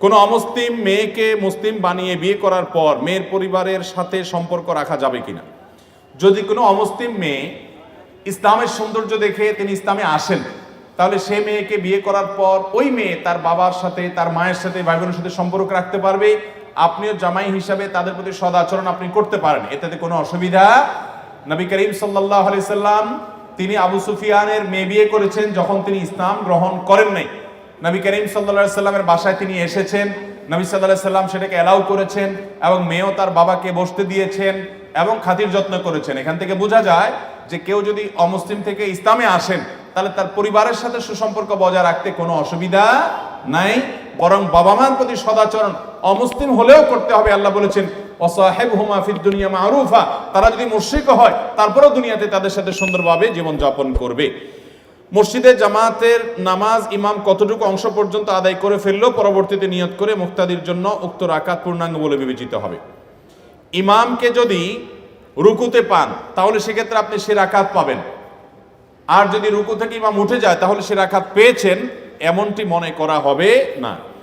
কোনো অমুসলিম মেয়েকে মুসলিম বানিয়ে বিয়ে করার পর মেয়ের পরিবারের সাথে সম্পর্ক রাখা যাবে কিনা? যদি কোনো অমুসলিম মেয়ে ইসলামের সৌন্দর্য দেখে তিনি ইসলামে আসেন, তাহলে সে মেয়েকে বিয়ে করার পর ওই মেয়ে তার বাবার সাথে, তার মায়ের সাথে ভাই বোনের সাথে সম্পর্ক রাখতে পারবে। আপনিও জামাই হিসাবে তাদের প্রতি সদাচরণ আপনি করতে পারেন। এতে কোনো অসুবিধা নবী করিম সাল্লাহ আলি সাল্লাম তিনি আবু সুফিয়ানের মেয়ে বিয়ে করেছেন যখন তিনি ইসলাম গ্রহণ করেন নাই। নবী করিম সাল্লা সাল্লামের বাসায় তিনি এসেছেন। নবী সাল্লাহ সাল্লাম সেটাকে অ্যালাউ করেছেন এবং মেয়েও তার বাবাকে বসতে দিয়েছেন এবং খাতির যত্ন করেছেন। এখান থেকে বোঝা যায় যে কেউ যদি অমুসলিম থেকে ইসলামে আসেন, তাহলে তার পরিবারের সাথে সুসম্পর্ক বজায় রাখতে কোনো অসুবিধা নাই। বরং বাবা মার প্রতি সদাচরণ অমুসলিম হলেও করতে হবে। আল্লাহ বলেছেন অসাহেব হুমা ফিদ দুনিয়া মারুফা। তারা যদি মুশ্রিক হয়, তারপরেও দুনিয়াতে তাদের সাথে সুন্দরভাবে জীবনযাপন করবে। মসজিদে জামাতের নামাজ ইমাম কতটুকু অংশ পর্যন্ত আদায় করে ফেললেও পরবর্তীতে নিয়ত করে মুক্তাদির জন্য উক্ত রাকাত পূর্ণাঙ্গ বলে বিবেচিত হবে। ইমামকে যদি রুকুতে পান, তাহলে সেক্ষেত্রে আপনি সে রাকাত পাবেন। আর যদি রুকু থেকে ইমাম উঠে যায়, তাহলে সে রাখাত পেয়েছেন, এমনটি মনে করা হবে না।